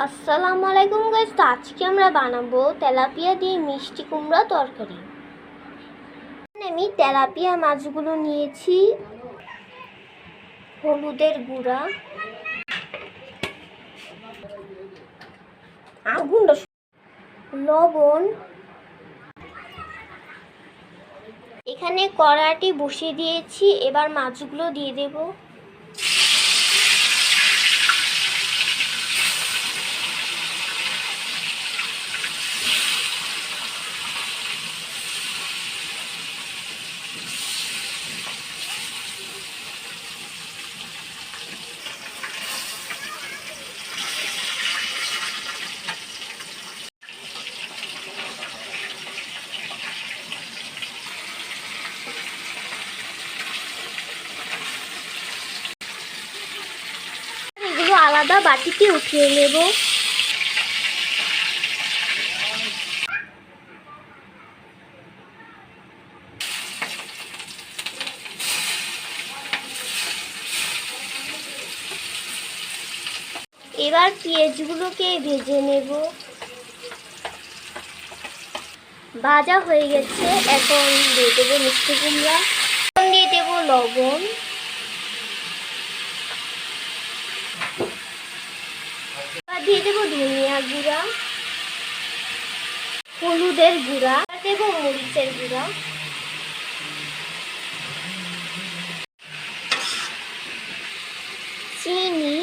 আসসালামু আলাইকুম গাইস তো আজকে আমরা বানাবো তেলাপিয়া দিয়ে মিষ্টি কুমড়া তরকারি। আমি তেলাপিয়া মাছগুলো নিয়েছি, হলুদের গুঁড়া। আগুন লবণ। এখানে কড়াটি বসিয়ে দিয়েছি, এবার মাছগুলো দিয়ে দেবো। আলাদা বাটিতে উঠিয়ে নেব। এবার পেঁয়াজগুলোকে ভেজে নেব। ভাজা হয়ে গেছে, এখন দিয়ে দেবো মিষ্টি কুমড়া। দিয়ে দেবো লবণ। দিয়ে দেবো ধনিয়া গুঁড়া। হলুদের গুঁড়া দেবো মরিচের গুঁড়া। চিনি।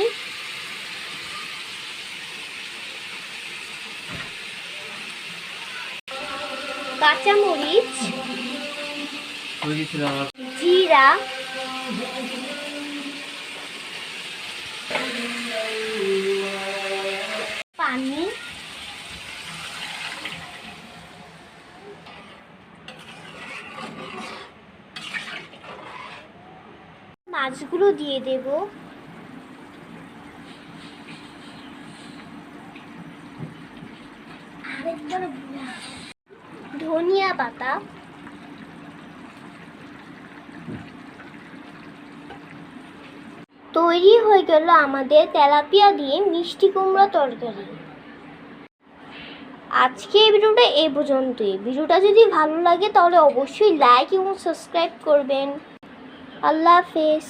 কাঁচামরিচ। জিরা। মাছগুলো দিয়ে দেব। ধনিয়া পাতা। তৈরি হয়ে গেল আমাদের তেলাপিয়া দিয়ে মিষ্টি কুমড়া তরকারি। আজকে এই ভিডিওটা এই পর্যন্তই। ভিডিওটা যদি ভালো লাগে তাহলে অবশ্যই লাইক এবং সাবস্ক্রাইব করবেন। আল্লাহ হাফেজ